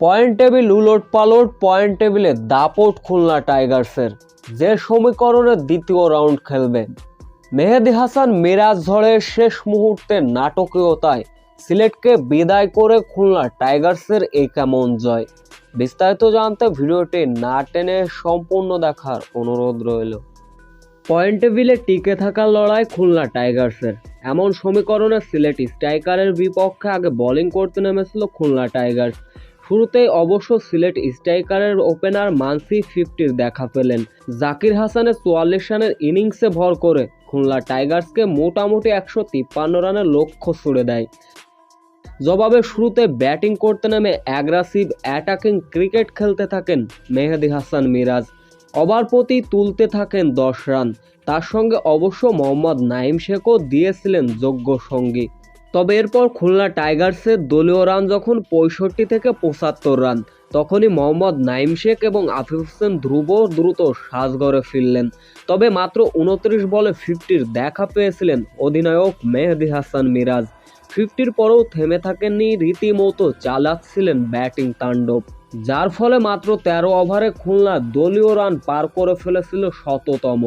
Point table উলট পালট, point টেবিলে দাপট খুলনা টাইগার্সের। যে সমীকরণে দ্বিতীয় রাউন্ড খেলবে। মেহেদি হাসান মিরাজ ঝড়ের শেষ মুহূর্তে নাটকীয়তায় সিলেটকে বিদায় করে খুলনা টাইগার্সের এই কেমন জয়। বিস্তারিত জানতে ভিডিওটি না টেনে সম্পূর্ণ দেখার অনুরোধ রইল। পয়েন্ট টেবিলে টিকে থাকার লড়াই খুলনা টাইগার্সের। এমন সমীকরণে সিলেট স্ট্রাইকারের বিপক্ষে আগে বোলিং করতে নেমেছিল খুলনা টাইগার্স। শুরুতেই অবশ্য সিলেট স্ট্রাইকারের ওপেনার মানসি ফিফটির দেখা পেলেন। জাকির হাসানের চুয়াল্লিশ রানের ইনিংসে ভর করে খুলনা টাইগার্সকে মোটামুটি একশো তিপ্পান্ন রানের লক্ষ্য ছুড়ে দেয়। জবাবে শুরুতে ব্যাটিং করতে নামে অ্যাগ্রাসিভ অ্যাটাকিং ক্রিকেট খেলতে থাকেন মেহেদি হাসান মিরাজ। ওভার প্রতি তুলতে থাকেন দশ রান। তার সঙ্গে অবশ্য মোহাম্মদ নাইম শেখও দিয়েছিলেন যোগ্য সঙ্গী। তবে এরপর খুলনা টাইগার্সের দলীয় রান যখন পঁয়ষট্টি থেকে পঁচাত্তর রান, তখনই মোহাম্মদ নাইম শেখ এবং আফিফ হোসেন ধ্রুব দ্রুত সাজগড়ে ফিরলেন। তবে মাত্র উনত্রিশ বলে ফিফটির দেখা পেয়েছিলেন অধিনায়ক মেহেদি হাসান মিরাজ। ফিফটির পরেও থেমে থাকেননি, রীতিমতো চালাচ্ছিলেন ব্যাটিং তাণ্ডব। যার ফলে মাত্র তেরো ওভারে খুলনা দলীয় রান পার করে ফেলেছিল শততম।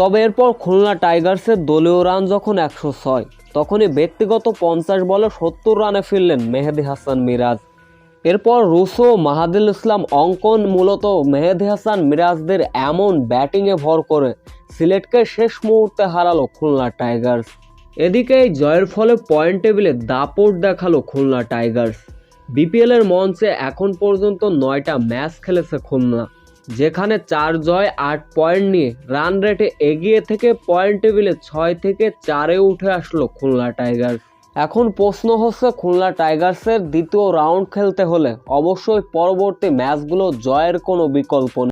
তবে এরপর খুলনা টাইগার্সের দলীয় রান যখন একশো ছয়, তখনই ব্যক্তিগত পঞ্চাশ বলে সত্তর রানে ফিরলেন মেহেদি হাসান মিরাজ। এরপর রুসো মাহাদিল ইসলাম অঙ্কন মূলত মেহেদি হাসান মিরাজদের এমন ব্যাটিংয়ে ভর করে সিলেটকে শেষ মুহূর্তে হারালো খুলনা টাইগার্স। এদিকে এই জয়ের ফলে পয়েন্ট টেবিলে দাপট দেখাল খুলনা টাইগার্স। বিপিএলের মঞ্চে এখন পর্যন্ত নয়টা ম্যাচ খেলেছে খুলনা। যেখানে চার জয় আট পয়েন্ট নিয়ে রান রেটে এগিয়ে থেকে পয়েন্ট টেবিলে ছয় থেকে চারে উঠে আসলো খুলনা টাইগার্স। এখন প্রশ্ন হচ্ছে খুলনা টাইগার্সের দ্বিতীয় রাউন্ড খেলতে হলে অবশ্যই পরবর্তী ম্যাচগুলো জয়ের কোনো বিকল্প নেই।